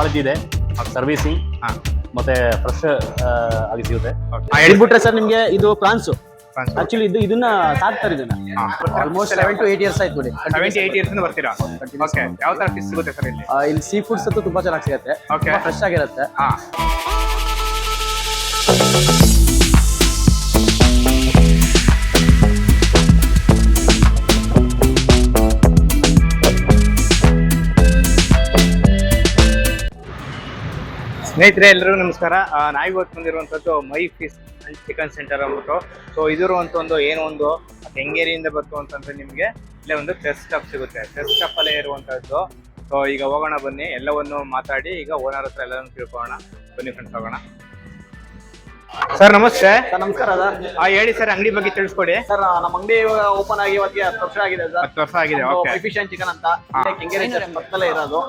Quality ಇದೆ. Servicing ಹಾ. ಮತ್ತೆ ಫ್ರೆಶ್ ಆಗಿ ಸಿಗುತ್ತೆ. ಹೇಳ್ಬಿಟ್ರೆ ಸರ್ ನಿಮ್ಗೆ ಇದು ಪ್ರಾನ್ಸ್. ಆಕ್ಚುಲಿ ಇದು ಇದನ್ನ ಸಾಕ್ತಾರೆ ಇದನ್ನ. Almost seven to eight years ಆಯ್ತು ನೋಡಿ ಸೆವೆಂಟಿ ಏಟ್ ಇಯರ್ಸ್ ಬರ್ತೀರಾ? ಓಕೆ ಯಾವ ತರ ಫಿಶ್ ಸಿಗುತ್ತೆ ಸರ್ ಇಲ್ಲಿ? ಆ, ಇಲ್ಲಿ ಸೀ ಫುಡ್ಸ್ ಅಂತೂ ತುಂಬಾ ಚೆನ್ನಾಗಿ ಸಿಗುತ್ತೆ. ಫ್ರೆಶ್ ಆಗಿರುತ್ತೆ. ಸ್ನೇಹಿತರೆ ಎಲ್ಲರಿಗೂ ನಮಸ್ಕಾರ. ನಾವು ಇವತ್ತು ಬಂದಿರುವಂತದ್ದು my fish and chicken centre ಅಂದ್ಬಿಟ್ಟು. ಸೊ ಇದಿರುವಂಥ ಒಂದು ಏನೋ ಒಂದು ಕೆಂಗೇರಿಯಿಂದ ಬಂತು ಅಂತಂದ್ರೆ ನಿಮಗೆ. ಇಲ್ಲೇ ಒಂದು ಟೆಸ್ಟ್ ಸ್ಟಾಪ್ ಸಿಗುತ್ತೆ. ಟೆಸ್ಟ್ ಸ್ಟಫ್ ಅಲ್ಲೇ ಇರುವಂತದ್ದು ಸೊ ಈಗ ಹೋಗೋಣ ಬನ್ನಿ. ಎಲ್ಲವನ್ನು ಮಾತಾಡಿ ಈಗ ಓನರ್ ಹತ್ರ ಎಲ್ಲವನ್ನು ತಿಳ್ಕೊಳ್ಳೋಣ. ಬನ್ನಿ ಫ್ರೆಂಡ್ಸ್ ಹೋಗೋಣ. ಸರ್ ನಮಸ್ತೆ. ಸರ್ ನಮಸ್ಕಾರ ಸರ್. ಆ ಹೇಳಿ ಸರ್ ಅಂಗಡಿ ಬಗ್ಗೆ ತಿಳಿಸ್ಕೊಡಿ. ಸರ್ ನಮ್ಮ ಅಂಗಡಿ ಓಪನ್ ಆಗಿ ಇವತ್ತಿಗೆ ಹತ್ತು ವರ್ಷ ಆಗಿದೆ ಸರ್. ಹತ್ತು ವರ್ಷ ಆಗಿದೆ ಓಕೆ ಫಿಶ್ ಅಂಡ್ ಚಿಕನ್ ಅಂತ. ಕೆಂಗೇರಿ ಪಕ್ಕದಲ್ಲೇ ಇರೋದು.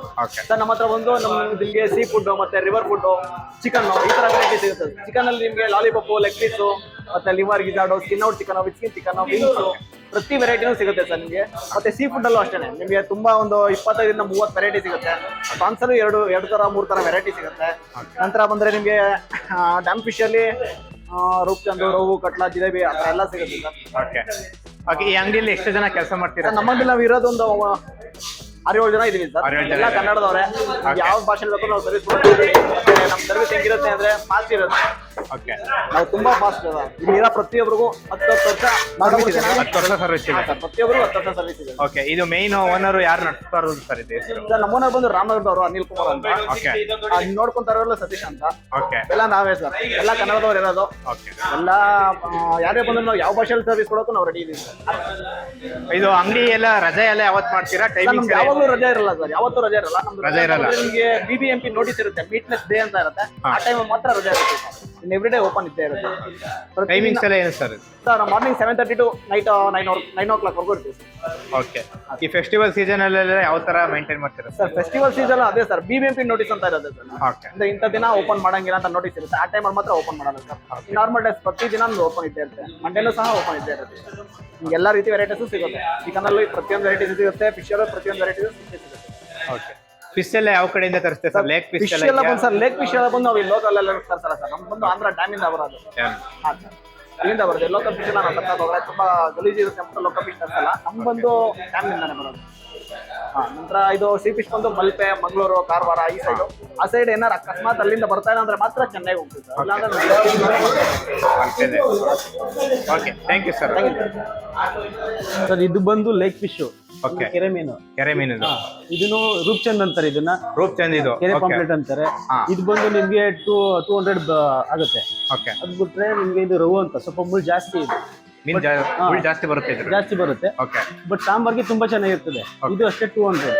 ಸರ್ ನಮ್ಮ ಹತ್ರ ಒಂದು ನಮ್ಮ ನಿಮಗೆ ಸೀ ಫುಡ್ ಮತ್ತೆ ರಿವರ್ ಫುಡ್ ಚಿಕನ್ ಈ ತರ ವೆರೈಟಿ ಸಿಗುತ್ತೆ. ಚಿಕನ್ ಅಲ್ಲಿ ನಿಮಗೆ ಲಾಲಿಪಾಪ್ ಲೆಗ್ ಪೀಸು ಮತ್ತೆ liver ಗಿಜಾಡು skin out chicken with skin chicken wings ಪ್ರತಿ ವೆರೈಟಿನೂ ಸಿಗುತ್ತೆ ಸರ್ ನಿಮಗೆ. ಮತ್ತೆ ಸೀ ಫುಡ್ ಅಲ್ಲೂ ಅಷ್ಟೇ ನಿಮಗೆ ತುಂಬಾ ಒಂದು ಇಪ್ಪತ್ತೈದರಿಂದ ಮೂವತ್ತು ವೆರೈಟಿ ಸಿಗುತ್ತೆ. ಪ್ರಾನ್ಸಲ್ಲೂ ಎರಡು ಎರಡು ತರ ಮೂರು ತರ ವೆರೈಟಿ ಸಿಗುತ್ತೆ. ನಂತರ ಬಂದ್ರೆ ನಿಮಗೆ ಡ್ಯಾಮ್ ಫಿಶ್ ಅಲ್ಲಿ ರೂಪ್ಚಂದು ರೋಹು ಕಟ್ಲಾ ಜಿಲೇಬಿ ಆ ಥರ ಎಲ್ಲ ಸಿಗುತ್ತೆ ಸರ್. ಓಕೆ ಓಕೆ ಈ ಅಂಗಡಿಯಲ್ಲಿ ಎಷ್ಟು ಜನ ಕೆಲಸ ಮಾಡ್ತೀರಾ ನಮ್ಮಲ್ಲಿ ನಾವು ಇರೋದು ಒಂದು ಆರು ಏಳು ಜನ ಇದೀವಿ ಸರ್. ಎಲ್ಲ? ಕನ್ನಡದವ್ರೆ. ಯಾವ ಭಾಷೆ ಬೇಕು ನಾವು ಸರ್ವಿಸ್ ನಮ್ಮ ಸರ್ವಿಸ್ ಹೆಂಗಿರುತ್ತೆ ಅಂದ್ರೆ ಮಾಸ್ತಿ ಇರುತ್ತೆ. ಓಕೆ ನಾವು ತುಂಬಾ ಫಾಸ್ಟ್ ಅದ ಇಲ್ಲಿ ಇರೋ ಪ್ರತಿಯೊಬ್ಬರಿಗೂ ಹತ್ತು ಹತ್ತು ವರ್ಷ. ಹತ್ತು ವರ್ಷ ಸರ್ವಿಸ್ ಇದೆ. ಸರ್ ಪ್ರತಿಯೊಬ್ಬರಿಗೂ ಹತ್ತು ವರ್ಷ ಸರ್ವಿಸ್ ಇದೆ. ಓಕೆ ಇದು ಮೇನ್ ಓನರ್ ಯಾರು ನಡೆಸ್ತಾ ಇರೋದು ಸರ್ ಇದು ಸರ್ ನಮ್ಮನ್ನ ಬಂದು ರಾಮನಗರದವರು ಅನಿಲ್ ಕುಮಾರ್ ಅಂತ. ಓಕೆ ಆ, ನೋಡ್ಕೊಂತಾ ಇರೋಲ್ಲ ಸತೀಶ್ ಅಂತ. ಓಕೆ ಎಲ್ಲ ನಾವೇ ಸರ್ ಎಲ್ಲ ಕನ್ನಡದವ್ರು ಇರೋದು. ಓಕೆ ಎಲ್ಲ ಯಾರೇ ಬಂದ್ರು ನಾವು ಯಾವ ಭಾಷೆಯಲ್ಲಿ ಸರ್ವಿಸ್ ಕೊಡೋಕ್ಕೂ ನಾವು ರೆಡಿ ಇದೀವಿ ಸರ್ ಇದು ಅಂಗಡಿ ಎಲ್ಲ ರಜೆ ಎಲ್ಲ ಯಾವತ್ತು ಮಾಡ್ತೀರಾ? ಟೈಮಿಂಗ್ ಯಾವಾಗಲೂ ರಜೆ ಇರಲ್ಲ ಸರ್ ಯಾವತ್ತೂ ರಜೆ ಇರಲ್ಲ. ನಮ್ದು ರಜೆ ಇರಲ್ಲ. ನಿಮಗೆ ನಿಮ್ಗೆ B B M P notice ಇರುತ್ತೆ. ಮೀಟ್ನೆಸ್ ಡೇ ಅಂತ ಇರುತ್ತೆ. ಆ ಟೈಮ್ ಮಾತ್ರ ರಜೆ ಇರುತ್ತೆ ಇನ್ನು ಎವ್ರಿ ಡೇ ಓಪನ್ ಇದ್ದೇ ಇರುತ್ತೆ. ಟೈಮಿಂಗ್ಸ್ ಎಲ್ಲ ಏನು sir sir morning seven thirty to night nine nine o'clock ವರ್ಗೂ ಇರ್ತೀವಿ ಸರ್ ಓಕೆ ಈ ಫೆಸ್ಟಿವಲ್ ಸೀಸನ್ ಅಲ್ಲೆಲ್ಲ ಯಾವ ತರ ಮೇಂಟೈನ್ ಮಾಡ್ತೀರಾ ಸರ್ ಫೆಸ್ಟಿವಲ್ ಸೀಸನ್ ಅದೇ sir B B M P notice ಅಂತ ಇರೋದು ಸರ್ ಓಕೆ ಅಂದ್ರೆ ಇಂಥ ದಿನ ಓಪನ್ ಮಾಡಂಗಿಲ್ಲ ಅಂತ ನೋಟಿಸ್ ಇರುತ್ತೆ. ಆ ಟೈಮಲ್ಲಿ ಮಾತ್ರ ಓಪನ್ ಮಾಡಲ್ಲ ಸರ್ ನಾರ್ಮಲ್ ಡೇಸ್ ಪ್ರತಿ ದಿನ ಓಪನ್ ಇದ್ದೇ ಇರುತ್ತೆ. ಮಂಡೇನೂ ಸಹ ಓಪನ್ ಇದ್ದೇ ಇರುತ್ತೆ. ನಿಮ್ಗೆ ಎಲ್ಲ ರೀತಿ ವೆರೈಟೀಸು ಸಿಗುತ್ತೆ. ಚಿಕನಲ್ಲಿ ಪ್ರತಿಯೊಂದು ವೆರೈಟೀಸ್ ಸಿಗುತ್ತೆ ಫಿಶ್ ಅಲ್ಲೂ ಪ್ರತಿಯೊಂದು ವೆರೈಟೀಸ್ ಸಿಗುತ್ತೆ. ಓಕೆ ಫಿಶ್ ಎಲ್ಲ ಯಾವ ಕಡೆಯಿಂದ ತರಿಸ್ತೇವೆ ಸರ್? ಲೇಕ್ ಫಿಶ್ ಫಿಶ್ ಎಲ್ಲ ಎಲ್ಲ ಬಂದು ಸರ್ ಲೇಕ್ ಫಿಶ್ ಎಲ್ಲ ಬಂದು ನಾವು ಲೋಕಲ್ ಎಲ್ಲ ತರ್ಸಲ್ಲ ಸರ್. ನಮ್ಗೆ ಬಂದು ಆಂಧ್ರ ಡ್ಯಾಮಿಂದ ಬರೋದು? ಹಾಂ ಸರ್. ಅಲ್ಲಿಂದ ಬರುತ್ತೆ ಲೋಕಲ್ ಫಿಶ್ ಎಲ್ಲ ನಾವು ತರ್ತಾ ಹೋದ್ರೆ ತುಂಬಾ ಗಲೀಜ್ ಇರುತ್ತೆ ಅಂತ ಲೋಕಲ್ ಫಿಶ್ ತರ್ಸಲ್ಲ. ನಮ್ಗೆ ಬಂದು ಡ್ಯಾಮಿಂದಾನೆ ಬರೋದು. ಹಾಂ ನಂತರ ಇದು ಸೀ ಫಿಶ್ ಬಂದು ಮಲ್ಪೆ ಮಂಗಳೂರು ಕಾರವಾರ ಈ ಸೈಡು ಆ ಸೈಡ್ ಏನಾರ ಅಕಸ್ಮಾತ್ ಅಲ್ಲಿಂದ ಬರ್ತಾ ಇಲ್ಲ ಅಂದ್ರೆ ಮಾತ್ರ ಚೆನ್ನಾಗಿ ಹೋಗ್ತೀವಿ ಸರ್. ಇಲ್ಲಾಂದ್ರೆ okay thank you sir sir ಇದು ಬಂದು ಲೇಕ್ ಫಿಶ್ ಕೆರೆ ಮೀನು. ಕೆರೆ ಮೀನು ಇದನ್ನು ರೂಪ್ಚಂದ್ ಅಂತಾರೆ ಇದನ್ನ. ರೂಪ್ ಚಂದ್ ಇದು. ಕೆರೆ ಪಾಂಪ್ಲೆಟ್ ಅಂತಾರೆ. ಹಾ. ಇದು ಬಂದು ನಿಮ್ಗೆ ಟೂ ಟೂ ಹಂಡ್ರೆಡ್ ಆಗುತ್ತೆ. ಓಕೆ. ಅದ್ ಬಿಟ್ರೆ ನಿಮ್ಗೆ ಇದು ರವು ಅಂತ. ಸ್ವಲ್ಪ ಮುಳ್ಳು ಜಾಸ್ತಿ ಇದೆ. ಮೀನ್ ಜಾಸ್ತಿ ಬರುತ್ತೆ ಇದ್ರ ಜಾಸ್ತಿ ಬರುತ್ತೆ. ಓಕೆ. ಬಟ್ ಸಾಂಬಾರ್ಗೆ ತುಂಬಾ ಚೆನ್ನಾಗಿರ್ತದೆ. ಇದು ಅಷ್ಟೇ ಟೂ ಹಂಡ್ರೆಡ್.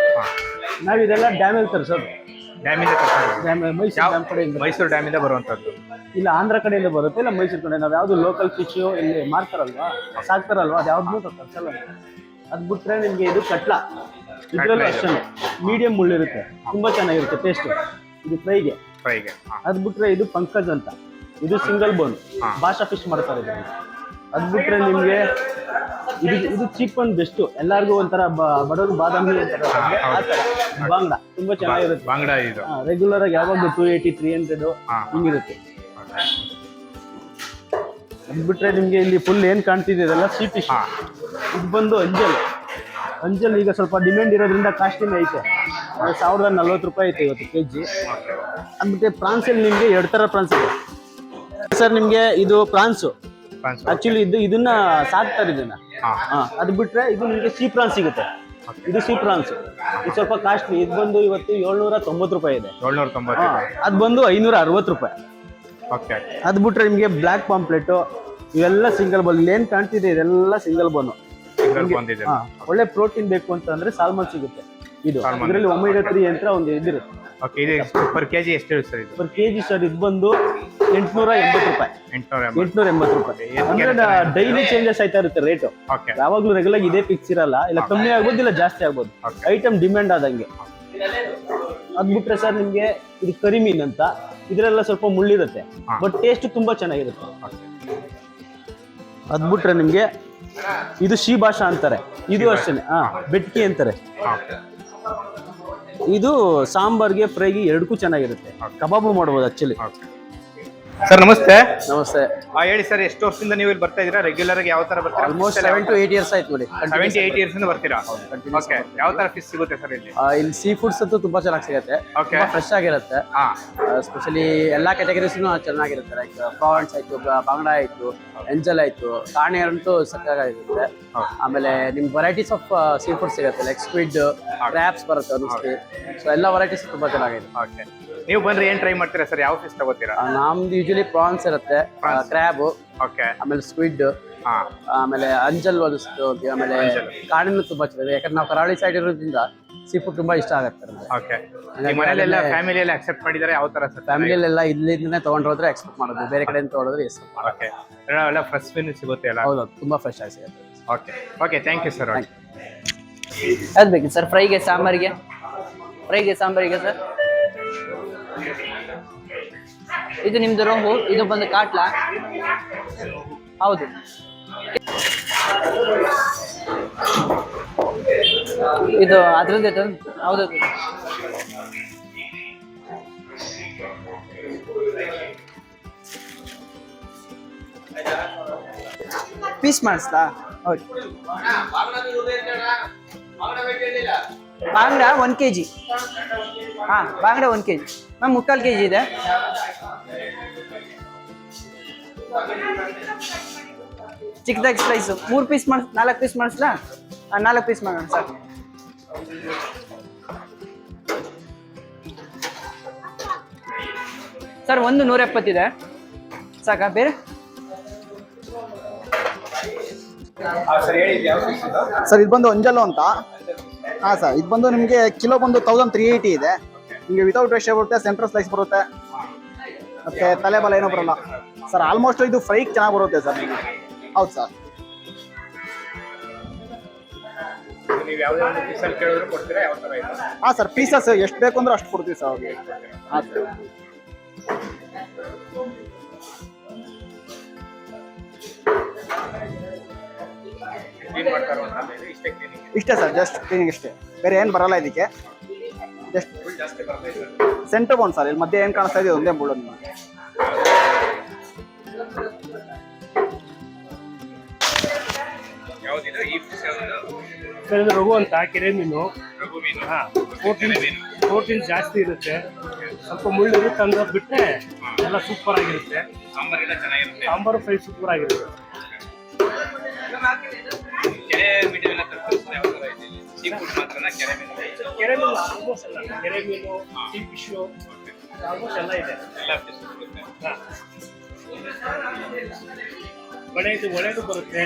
ನಾವ್ ಇದೆಲ್ಲ ಡ್ಯಾಮೇಜ್ ತರಿಸೋದು. ಸರ್ ತರ್ಸೋದು. ಡ್ಯಾಮ್ ಮೈಸೂರು ಡ್ಯಾಮ್ ಕಡೆಯಿಂದ. ಮೈಸೂರು ಡ್ಯಾಮಿಂದ ಬರುವಂತದ್ದು ಇಲ್ಲ ಆಂಧ್ರ ಕಡೆಯಿಂದ ಬರುತ್ತೆ. ಇಲ್ಲ ಮೈಸೂರು ಕಡೆ ನಾವ್ ಯಾವ್ದು ಲೋಕಲ್ ಫಿಶ್ ಇಲ್ಲಿ ಮಾರ್ತಾರಲ್ವಾ? ಸಾಕ್ತಾರಲ್ವಾ? ಅದು ಯಾವ್ದು ತರ್ಸಲ್ಲ. ಅದ್ ಬಿಟ್ರೆ ನಿಮ್ಗೆ ಇದು ಕಟ್ಲ? ಇದ್ರಲ್ಲೂ. ಅಷ್ಟೇ ಮೀಡಿಯಂ ಮುಳ್ಳಿರುತ್ತೆ ತುಂಬಾ ಚೆನ್ನಾಗಿರುತ್ತೆ ಟೇಸ್ಟ್ ಇದು ಫ್ರೈಗೆ. ಫ್ರೈಗೆ ಅದ್ ಬಿಟ್ರೆ ಇದು ಪಂಕಜ್ ಅಂತ. ಇದು ಸಿಂಗಲ್ ಬೋನ್. ಭಾಷಾ ಫಿಶ್ ಮಾಡ್ತಾರೆ ಇದು ಅದ್ ಬಿಟ್ರೆ ನಿಮ್ಗೆ ಇದು ಇದು ಚೀಪ್ ಅಂಡ್ ಬೆಸ್ಟ್ ಎಲ್ಲಾರ್ಗು ಒಂಥರ ಬಡವರು ಬಾದಾಮಿ ಬಾಂಗ್ಡಾ. ತುಂಬಾ ಚೆನ್ನಾಗಿರುತ್ತೆ. ಬಾಂಗ್ಡಾ ಇದು. ರೆಗ್ಯುಲರ್ ಆಗಿ ಯಾವಾಗ ಟೂ ಏಯ್ಟಿ ತ್ರೀ ಹಂಡ್ರೆಡ್. ಹಿಂಗಿರುತ್ತೆ. ಅದ್ ಬಿಟ್ರೆ ನಿಮಗೆ ಇಲ್ಲಿ ಫುಲ್ ಏನು ಕಾಣ್ತಿದೆ ಇದೆಲ್ಲ ಸಿ ಪಿ. ಇದು ಬಂದು ಅಂಜಲ್. ಅಂಜಲ್ ಈಗ ಸ್ವಲ್ಪ ಡಿಮ್ಯಾಂಡ್ ಇರೋದ್ರಿಂದ ಕಾಸ್ಟ್ಲಿನೇ ಐತೆ. ಸಾವಿರದ ನಲ್ವತ್ತು ರೂಪಾಯಿ ಐತೆ ಇವತ್ತು ಕೆ ಜಿ ಅಂದ್ಬಿಟ್ಟು ಪ್ರಾನ್ಸಲ್ಲಿ ನಿಮಗೆ ಎರಡು ಥರ ಪ್ರಾನ್ಸ್ ಇದೆ. ಸರ್ ನಿಮಗೆ ಇದು ಪ್ರಾನ್ಸು. ಆ್ಯಕ್ಚುಲಿ ಆಕ್ಚುಲಿ ಇದು ಇದನ್ನ ಸಾಕ್ತಾರೆ ಇದನ್ನ. ಅದು ಬಿಟ್ರೆ ಇದು ನಿಮಗೆ ಸೀ ಪ್ರಾನ್ಸ್ ಸಿಗುತ್ತೆ. ಇದು ಸೀ ಪ್ರಾನ್ಸ್. ಇದು ಸ್ವಲ್ಪ ಕಾಸ್ಟ್ಲಿ ಇದು ಬಂದು ಇವತ್ತು ಏಳ್ನೂರ ತೊಂಬತ್ತು ರೂಪಾಯಿ ಇದೆ. ಏಳ್ನೂರ ತೊಂಬತ್ತು. ಅದು ಬಂದು ಐನೂರ ಅರವತ್ತು ರೂಪಾಯಿ. ಓಕೆ ಅದು ಬಿಟ್ರೆ ನಿಮಗೆ ಬ್ಲ್ಯಾಕ್ ಪಾಂಪ್ಲೆಟು ಇವೆಲ್ಲ ಸಿಂಗಲ್ ಬೋನ್ ಏನು ಕಾಣ್ತಿದೆ ಇದೆಲ್ಲ ಸಿಂಗಲ್ ಬೋನು ಬಂದಿದೆ ಹಾ ಒಳ್ಳೆ ಪ್ರೋಟೀನ್ ಬೇಕು ಅಂತಂದ್ರೆ ಸಾಲ್ಮನ್ ಸಿಗುತ್ತೆ. ಇದು Salmon. ಇದರಲ್ಲಿ ಒಮೆಗಾ ತ್ರೀ ಅಂತ ಒಂದು ಇದಿರುತ್ತೆ. ಓಕೆ ಇದು ಪರ್ ಕೆಜಿ ಎಷ್ಟು ಇರುತ್ತೆ ಸರ್ ಇದು? ಪರ್ ಕೆ ಜಿ ಸರ್ ಇದು ಬಂದು ಎಂಟುನೂರ ಎಂಬತ್ತು ರೂಪಾಯಿ. ಎಂಟುನೂರ ಎಂಬತ್ತು. ಎಂಟುನೂರ ಎಂಬತ್ತು ರೂಪಾಯಿ. ಅಂದ್ರೆ ಡೈಲಿ ಚೇಂಜಸ್ ಆಯ್ತಾ ಇರುತ್ತೆ ರೇಟು ಓಕೆ ಯಾವಾಗ್ಲೂ ರೆಗ್ಯುಲರ್ ಇದೇ ಫಿಕ್ಸ್ ಇರಲ್ಲ ಇಲ್ಲ ಕಮ್ಮಿ ಆಗ್ಬೋದು ಇಲ್ಲ ಜಾಸ್ತಿ ಆಗ್ಬೋದು. ಐಟಮ್ ಡಿಮ್ಯಾಂಡ್ ಆದಂಗೆ. ಅದ್ಬಿಟ್ರೆ ಸರ್ ನಿಮ್ಗೆ ಇದು ಕರಿಮೀನ್ ಅಂತ. ಇದರೆಲ್ಲ ಸ್ವಲ್ಪ ಮುಳ್ಳಿರುತ್ತೆ. ಬಟ್ ಟೇಸ್ಟ್ ತುಂಬಾ ಚೆನ್ನಾಗಿರುತ್ತೆ. ಅದ್ ಬಿಟ್ರೆ ನಿಮ್ಗೆ ಇದು ಶಿ ಭಾಷಾ ಅಂತಾರೆ. ಇದು ಅಷ್ಟೇ ಹಾ ಬೆಟ್ಕಿ ಅಂತಾರೆ. ಇದು ಸಾಂಬಾರ್ಗೆ ಫ್ರೈಗೆ ಎರಡಕ್ಕೂ ಚೆನ್ನಾಗಿರುತ್ತೆ. ಕಬಾಬು ಮಾಡ್ಬೋದು ಆಕ್ಚುಲಿ ಸರ್ ನಮಸ್ತೆ. ನಮಸ್ತೆ. ಆ, ಹೇಳಿ ಸರ್ ಎಷ್ಟು ವರ್ಷದಿಂದ ನೀವು ಇಲ್ಲಿ ಬರ್ತಾ ಇದ್ದೀರಾ? ರೆಗ್ಯುಲರ್ ಆಗಿ ಯಾವ ತರ ಬರ್ತೀರಾ? Almost seven to eight years ಆಯ್ತು ನೋಡಿ. ಸೆವೆಂಟಿ ಏಟ್ ಇಯರ್ಸ್ ಇಂದ ಬರ್ತೀರಾ? ಓಕೆ ಯಾವ ತರ ಫಿಶ್ ಸಿಗುತ್ತೆ ಸರ್ ಇಲ್ಲಿ? ಆ, ಇಲ್ಲಿ ಸೀ ಫುಡ್ಸ್ ಅಂತೂ ತುಂಬಾ ಚೆನ್ನಾಗಿ ಸಿಗುತ್ತೆ. Okay. ಫ್ರೆಶ್ ಆಗಿರುತ್ತೆ. ಹಾ ಸ್ಪೆಷಲಿ ಎಲ್ಲಾ ಕ್ಯಾಟಗರೀಸ್ನು ಚೆನ್ನಾಗಿರುತ್ತೆ. ಲೈಕ್ ಪ್ರಾನ್ಸ್ ಆಯ್ತು ಬ- ಬಾಂಗ್ಡ ಆಯ್ತು ಎಂಜಲ್ ಆಯ್ತು ಕಾಣೆ ಅಂತೂ ಸಕ್ಕಾಗಿರುತ್ತೆ ಆಮೇಲೆ ನಿಮ್ ವೆರೈಟೀಸ್ ಆಫ್ ಸೀ ಫುಡ್ ಸಿಗುತ್ತೆ. ಲೈಕ್ ಸ್ಕ್ವಿಡ್ ಕ್ರ್ಯಾಪ್ಸ್ ಬರುತ್ತೆ ಅನಿಸ್ತಿ ಸೊ ಎಲ್ಲ ವೆರೈಟೀಸ್ ತುಂಬಾ ಚೆನ್ನಾಗಿದೆ ಓಕೆ ನೀವು ಬಂದ್ರೆ ಏನ್ ಟ್ರೈ ಮಾಡ್ತೀರಾ ಸರ್? ಯಾವ ಫಿಶ್ ತಗೋತೀರಾ? ನಮ್ದು ಯೂಶಲಿ ಪ್ರಾನ್ಸ್ ಇರುತ್ತೆ. ಕ್ರ್ಯಾಬ್ ಓಕೆ ಆಮೇಲೆ ಸ್ಕ್ವಿಡ್ ಹಾ. ಆಮೇಲೆ ಅಂಜಲ್ ಒಂದಿಷ್ಟು ಆಮೇಲೆ ಕಾಡಿನ ತುಂಬಾ ಚೆನ್ನಾಗಿದೆ ಯಾಕಂದ್ರೆ ನಾವು ಕರಾವಳಿ ಸೈಡ್ ಇರೋದ್ರಿಂದ ಸೀ ಫುಡ್ ತುಂಬಾ ಇಷ್ಟ ಆಗುತ್ತೆ ನಮಗೆ. ಓಕೆ ನಿಮ್ಮ ಮನೇಲೆಲ್ಲ ಫ್ಯಾಮಿಲಿಯಲ್ಲಿ ಅಕ್ಸೆಪ್ಟ್ ಮಾಡಿದ್ದಾರೆ ಯಾವ ತರ ಸರ್? ಫ್ಯಾಮಿಲಿಯಲ್ಲೆಲ್ಲ ಇಲ್ಲಿಂದನೇ ತಗೊಂಡ್ರೆ ಎಕ್ಸ್ಪೆಕ್ಟ್ ಮಾಡೋದು. ಬೇರೆ ಕಡೆಯಿಂದ ತಗೊಂಡ್ರೆ ಎಕ್ಸ್ಪೆಕ್ಟ್ ಮಾಡೋದು. ಓಕೆ ಎಲ್ಲ ಫ್ರೆಶ್ ಮೀನು ಸಿಗುತ್ತೆ ಅಲ್ಲ? ಹೌದು ತುಂಬಾ ಫ್ರೆಶ್ ಆಗಿ ಸಿಗುತ್ತೆ. Okay okay thank you sir ಯಾವ್ದು ಬೇಕಿತ್ತು ಸರ್? ಫ್ರೈಗೆ ಸಾಂಬಾರಿಗೆ? ಫ್ರೈಗೆ ಸಾಂಬಾರಿಗೆ ಸರ್? ಇದು ನಿಮ್ದು ರೋಹು ಇದು ಬಂದು ಕಾಟ್ಲಾ. ಹೌದು. ಇದು ಅದ್ರದ್ದು ಹೌದು. ಪೀಸ್ ಮಾಡಿಸ್ತಾ? ಹೌದು. ಬಾಂಗ್ಡ ಒನ್ ಕೆ ಜಿ ಹಾಂ ಬಾಂಗ್ಡ ಒನ್ ಕೆ ಜಿ ಮ್ಯಾಮ್ ಮುಕ್ಕಾಲು ಕೆ ಜಿ ಇದೆ. ಚಿಕ್ಕದಾಗಿ ಸ್ಲೈಸು ಮೂರು ಪೀಸ್ ಮಾಡಿಸ್ ನಾಲ್ಕು ಪೀಸ್ ಮಾಡಿಸ್ಲಾ? ನಾಲ್ಕು ಪೀಸ್ ಮಾಡೋಣ ಸರ್ ಸರ್ ಒಂದು ನೂರ ಎಪ್ಪತ್ತಿದೆ ಸಾಕಾ ಬೇರೆ? ಇದು? ಸರ್ ಇದು ಬಂದು ಅಂಜಲೋ ಅಂತ. ಹಾಂ ಸರ್ ಇದು ಬಂದು ನಿಮಗೆ ಕಿಲೋ ಬಂದು ತೌಸಂಡ್ ತ್ರೀ ಏಯ್ಟಿ ಇದೆ. ನಿಮಗೆ ವಿತೌಟ್ ರೇಷಿಯೋ ಬರುತ್ತೆ ಸೆಂಟ್ರಲ್ ಸ್ಲೈಸ್ ಬರುತ್ತೆ. ಮತ್ತೆ ತಲೆ ಬಲ ಏನೂ ಬರಲ್ಲ. ಸರ್ ಆಲ್ಮೋಸ್ಟ್ ಇದು ಫ್ರೈಗೆ ಚೆನ್ನಾಗಿ ಬರುತ್ತೆ ಸರ್ ನಿಮಗೆ. ಹೌದು ಸರ್. ಹಾಂ ಸರ್ ಪೀಸಸ್ ಎಷ್ಟು ಬೇಕು ಅಂದ್ರೆ ಅಷ್ಟು ಕೊಡ್ತೀವಿ ಸರ್ ಅವ್ರಿಗೆ. ಹಾಂ ಸರ್. ಇಷ್ಟೇ ಸರ್ ಜಸ್ಟ್ ಕ್ಲೀನಿಂಗ್ ಇಷ್ಟೇ. ಬೇರೆ ಏನು ಬರಲ್ಲ ಇದಕ್ಕೆ. ಜಸ್ಟ್ ಸೆಂಟರ್ ಬೋನ್ ಸರ್ ಇಲ್ಲಿ ಮಧ್ಯೆ ಏನು ಕಾಣಿಸ್ತಾ ಇದೆ ಒಂದೇ ಮುಳ್ಳು ಯಾವುದಿದೆ ಈ ಸರ್ ಇದು ರಘು ಅಂತ ಕೆರೆ ಮೀನು. ಹಾ ಪ್ರೋಟೀನ್ ಪ್ರೋಟೀನ್ ಜಾಸ್ತಿ ಇರುತ್ತೆ. ಸ್ವಲ್ಪ ಮುಳ್ಳು ಇರುತ್ತೆ ಅಂದ್ರೆ ಬಿಟ್ಟರೆ ಎಲ್ಲ ಸೂಪರ್ ಆಗಿರುತ್ತೆ. ಸಾಂಬಾರು ಫ್ರೈ ಸೂಪರ್ ಆಗಿರುತ್ತೆ. ಸೀ ಫುಡ್ ಮಾತ್ರನಾ ಕೆರೆ ಮೀನು ಕೆರೆ ಮೀನು ಆಲ್ಮೋಸ್ಟ್ ಎಲ್ಲ ಕೆರೆ ಮೀನು ಸೀ ಫಿಶು ಆಲ್ಮೋಸ್ಟ್ ಎಲ್ಲ ಇದೆ. ಎಲ್ಲ ಫಿಶ್ ಸಿಗುತ್ತೆ. ಒಳ್ಳೆಯದು ಒಳ್ಳೆಯದು ಬರುತ್ತೆ.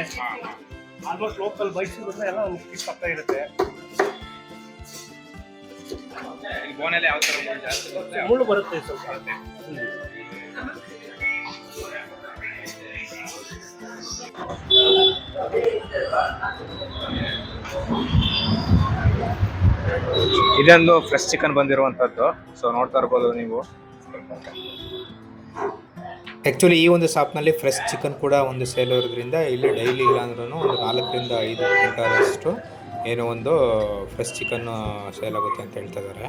ಆಲ್ಮೋಸ್ಟ್ ಲೋಕಲ್ ಮೈಸೂರಿಂದ ಎಲ್ಲ ಒಂದು ಪೀಸ್ ಪಕ್ಕ ಇರುತ್ತೆ. ಬೋನಲ್ಲಿ ಯಾವ ಮುಳ್ಳು ಜಾಸ್ತಿ ಬರುತ್ತೆ? ಮುಳ್ಳು ಬರುತ್ತೆ ಸ್ವಲ್ಪ. ಇದೊಂದು ಫ್ರೆಶ್ ಚಿಕನ್ ಬಂದಿರುವಂತದ್ದು ಸೊ ನೋಡ್ತಾ ಇರ್ಬೋದು ನೀವು. ಆ್ಯಕ್ಚುಲಿ ಈ ಒಂದು ಶಾಪ್ನಲ್ಲಿ ಫ್ರೆಶ್ ಚಿಕನ್ ಕೂಡ ಒಂದು ಸೇಲ್ ಇರೋದ್ರಿಂದ ಇಲ್ಲಿ ಡೈಲಿ ಇಲ್ಲ ಅಂದ್ರೂ ಒಂದು ನಾಲ್ಕರಿಂದ ಐದು ಕ್ವಿಂಟಾಲಷ್ಟು ಏನೋ ಒಂದು ಫ್ರೆಶ್ ಚಿಕನ್ ಸೇಲ್ ಆಗುತ್ತೆ ಅಂತ ಹೇಳ್ತಾ ಇದ್ದಾರೆ.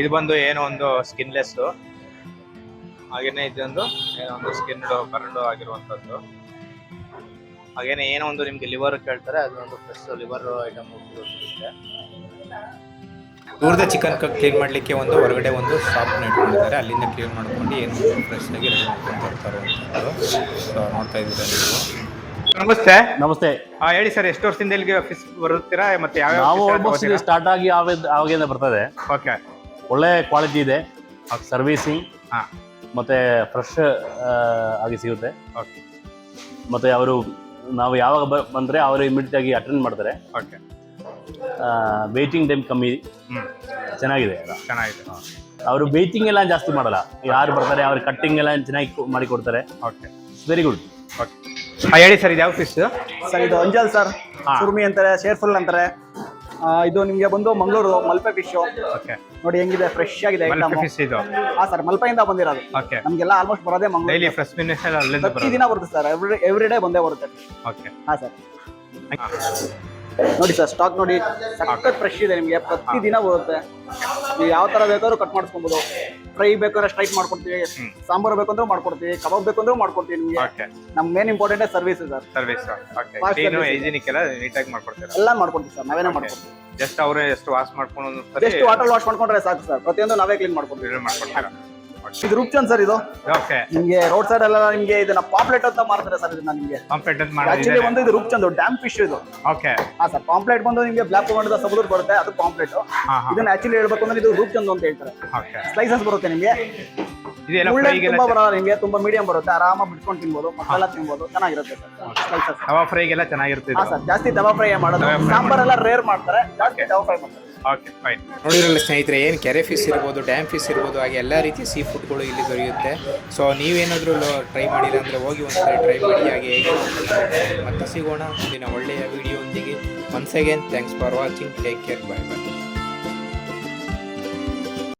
ಇದು ಬಂದು ಏನೋ ಒಂದು ಸ್ಕಿನ್ಲೆಸ್ ಹಾಗೇನೆ ಇದೊಂದು ಏನೋ ಒಂದು ಸ್ಕಿನ್ ಬರಡು ಆಗಿರುವಂತದ್ದು ಹಾಗೇನೆ ಏನೋ ಒಂದು ನಿಮ್ಗೆ ಲಿವರ್ ಕೇಳ್ತಾರೆ ಅದೊಂದು ಫ್ರೆಶ್ ಲಿವರ್ ಐಟಮ್ ಸಿಗುತ್ತೆ. ಇವ್ರದ್ದು ಚಿಕನ್ ಕ್ಲೀನ್ ಮಾಡಲಿಕ್ಕೆ ಒಂದು ಹೊರಗಡೆ ಒಂದು ಶಾಪ್ನ ಇಟ್ಕೊಂಡಿದ್ದಾರೆ ಅಲ್ಲಿಂದ ಕ್ಲೀನ್ ಮಾಡ್ಕೊಂಡು ಏನು ಫ್ರೆಶ್ ಆಗಿ ರೆಡಿ ಮಾಡ್ಕೊಂಡು ಬರ್ತಾರೆ ಸೊ ನೋಡ್ತಾ ಇದ್ದೀರಾ ನೀವು? ನಮಸ್ತೆ. ನಮಸ್ತೆ. ಆ, ಹೇಳಿ ಸರ್ ಎಷ್ಟು ವರ್ಷದಿಂದ ಇಲ್ಲಿಗೆ ಆಫೀಸ್ ಬರುತ್ತೀರಾ ಮತ್ತೆ ಯಾವ ನಾವು ಆಲ್ಮೋಸ್ಟ್ ಇದು ಸ್ಟಾರ್ಟ್ ಆಗಿ ಆವಾಗ ಆವಾಗಿಂದ ಬರ್ತದೆ. ಓಕೆ ಒಳ್ಳೆ ಕ್ವಾಲಿಟಿ ಇದೆ. ಸರ್ವಿಸಿಂಗ್ ಹಾಂ. ಮತ್ತೆ ಫ್ರೆಶ್ ಆಗಿ ಸಿಗುತ್ತೆ. ಓಕೆ ಮತ್ತೆ ಅವರು ನಾವು ಯಾವಾಗ ಬ- ಬಂದ್ರೆ ಅವರು ಇಮಿಡಿಯೇಟ್ ಆಗಿ ಅಟೆಂಡ್ ಮಾಡ್ತಾರೆ. ಓಕೆ ವೇಟಿಂಗ್ ಟೈಮ್ ಕಮ್ಮಿ. ಹ್ಮ್. ಚೆನ್ನಾಗಿದೆ. ಅಲ್ಲ ಚೆನ್ನಾಗಿದೆ ಅವರು ವೇಟಿಂಗ್ ಎಲ್ಲ ಜಾಸ್ತಿ ಮಾಡಲ್ಲ. ಯಾರು ಬರ್ತಾರೆ ಅವ್ರ ಕಟ್ಟಿಂಗ್ ಎಲ್ಲ ಚೆನ್ನಾಗಿ ಮಾಡಿ ಕೊಡ್ತಾರೆ. ಓಕೆ ವೆರಿ ಗುಡ್ ಓಕೆ ಹಾಂ ಹೇಳಿ ಸರ್ ಇದು ಯಾವ ಫಿಶ್ ಸರ್ ಇದು ಅಂಜಲ್ ಸರ್. ಸುರ್ಮಿ ಅಂತಾರೆ ಶೇರ್ಫುಲ್ ಅಂತಾರೆ. ಆ, ಇದು ನಿಮಗೆ ಬಂದು ಮಂಗಳೂರು ಮಲ್ಪೆ ಫಿಶ್ ಓಕೆ ನೋಡಿ ಹೆಂಗಿದೆ ಫ್ರೆಶ್ ಆಗಿದೆ ಐಟಮ್ ಫಿಶ್ ಇದು. ಹಾ ಸರ್ ಮಲ್ಪೆಯಿಂದ ಬಂದಿರೋದು. ಓಕೆ ನಮಗೆಲ್ಲ ಆಲ್ಮೋಸ್ಟ್ ಬರೋದೇ ಮಂಗಳೂರು. ಡೈಲಿ ಫ್ರೆಶ್ ಮೀನ್ ಎಲ್ಲ ಅಲ್ಲಿಂದ ಪ್ರತಿ ಬರೋದು. ದಿನ ಬರುತ್ತೆ ಸರ್ ಎವ್ರಿ ಎವ್ರಿ ಡೇ ಬಂದೇ ಬರುತ್ತೆ ಓಕೆ ಹಾ ಸರ್ ನೋಡಿ ಸರ್ ಸ್ಟಾಕ್ ನೋಡಿ ಸಖತ್ ಫ್ರೆಶ್ ಇದೆ ನಿಮಗೆ. ಪ್ರತಿ ದಿನ ಬರುತ್ತೆ. ನೀವು ಯಾವ ತರ ಬೇಕಾದ್ರೂ ಕಟ್ ಮಾಡಿಸ್ಕೊಬೋದು. ಫ್ರೈ ಬೇಕಾದ್ರೆ ಸ್ಟ್ರೈಟ್ ಮಾಡ್ಕೊಡ್ತೀವಿ ಸಾಂಬಾರ್ ಬೇಕಂದ್ರೆ ಮಾಡ್ಕೊಡ್ತೀವಿ ಕಬಾಬ್ ಬೇಕಂದ್ರೆ ಮಾಡ್ಕೊಡ್ತೀವಿ ನಿಮಗೆ. ನಮ್ main important service sir. Service. Hygienic ಎಲ್ಲ ನೀಟಾಗಿ ಮಾಡ್ಕೊಡ್ತೀರಾ? ಎಲ್ಲ ಮಾಡ್ಕೊಡ್ತೀವಿ ಸರ್ ನಾವೇನೇ ಮಾಡ್ಕೊಡ್ತೀವಿ. ಜಸ್ಟ್ ಅವರೇ ಎಷ್ಟು ವಾಶ್ ಮಾಡ್ಕೊಂಡು ಜಸ್ಟ್ ವಾಟರ್ ವಾಶ್ ಮಾಡ್ಕೊಂಡ್ರೆ ಸಾಕು ಸರ್ ಪ್ರತಿಯೊಂದು ನಾವೇ ಕ್ಲೀನ್ ಮಾಡ್ಕೊಡ್ತೀವಿ. ಮಾಡ್ಕೊಡ್ತೀರಾ? ಇದು ರೂಪ್ಚಂದ್ ಸರ್ ಇದು? ಓಕೆ ನಿಮ್ಗೆ ರೋಡ್ ಸೈಡ್ ಎಲ್ಲ ನಿಮ್ಗೆ ಇದನ್ನ ಪಾಪ್ಲೆಟ್ ಅಂತ ಮಾಡ್ತಾರೆ ಸರ್ ಇದನ್ನ ನಿಮ್ಗೆ. ಕಂಪ್ಲೀಟ್ ಆಕ್ಚುಲಿ ಮಾಡಿದ್ರೆ ಒಂದು ಇದು ರೂಪ್ಚಂದ್ ಡ್ಯಾಮ್ ಫಿಶ್ ಇದು. ಓಕೆ ಹಾ ಸರ್ ಪಾಂಪ್ಲೆಟ್ ಬಂದು ನಿಮ್ಗೆ ಬ್ಲಾಕ್ ತಗೊಂಡಿದ್ದ ಸಮುದ್ರ ಬರುತ್ತೆ ಅದು ಪಾಂಪ್ಲೆಟ್ ಹಾ. ಇದನ್ನ ಆಕ್ಚುಲಿ ಹೇಳ್ಬೇಕು ಅಂದ್ರೆ ಇದು ರೂಪ್ಚಂದ್ ಅಂತ ಹೇಳ್ತಾರೆ. ಓಕೆ ಸ್ಲೈಸಸ್ ಬರುತ್ತೆ ನಿಮ್ಗೆ. ಇದೆಲ್ಲ ಮುಳ್ಳೆ ಫ್ರೈಗೆಲ್ಲ ತುಂಬಾ ಬರಲ್ಲ ನಿಮ್ಗೆ ತುಂಬಾ ಮೀಡಿಯಂ ಬರುತ್ತೆ ಆರಾಮಾಗಿ ಬಿಟ್ಕೊಂಡು ತಿನ್ಬೋದು ಮಸಾಲ ತಿನ್ಬೋದು ಚೆನ್ನಾಗಿರುತ್ತೆ ಸರ್. ಸ್ಲೈಸಸ್ ತವಾ ಫ್ರೈಗೆಲ್ಲ ಚೆನ್ನಾಗಿರುತ್ತೆ ಹಾ ಸರ್ ಜಾಸ್ತಿ ತವಾ ಫ್ರೈ ಮಾಡೋದು ಸಾಂಬಾರ್ ಎಲ್ಲ ರೇರ್ ಮಾಡ್ತಾರೆ. ಜಾಸ್ತಿ ಫ್ರೈ ಮಾಡ್ತಾರೆ. ಓಕೆ ಫೈನ್ ನೋಡಿರಲ್ಲ ಸ್ನೇಹಿತರೆ, ಏನು ಕೆರೆ ಫಿಶ್ ಇರ್ಬೋದು ಡ್ಯಾಮ್ ಫಿಶ್ ಇರ್ಬೋದು, ಹಾಗೆ ಎಲ್ಲ ರೀತಿ ಸೀ ಫುಡ್ಗಳು ಇಲ್ಲಿ ದೊರೆಯುತ್ತೆ. ಸೊ ನೀವೇನಾದರೂ ಟ್ರೈ ಮಾಡಿಲ್ಲ ಅಂದರೆ ಹೋಗಿ ಒಂದ್ಸರಿ ಟ್ರೈ ಮಾಡಿ, ಹಾಗೆ ಹೇಗೆ ಮತ್ತೆ ಸಿಗೋಣ. ಒಂದಿನ ಒಳ್ಳೆಯ ವಿಡಿಯೋ ಒಂದಿಗೆ. Once again thanks for watching take care bye bye